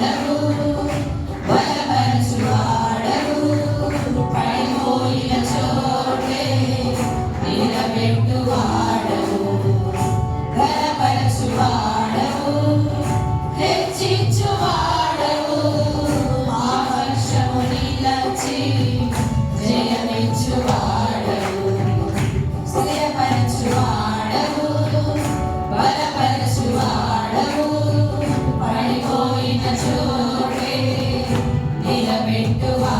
never నిలబెట్టువా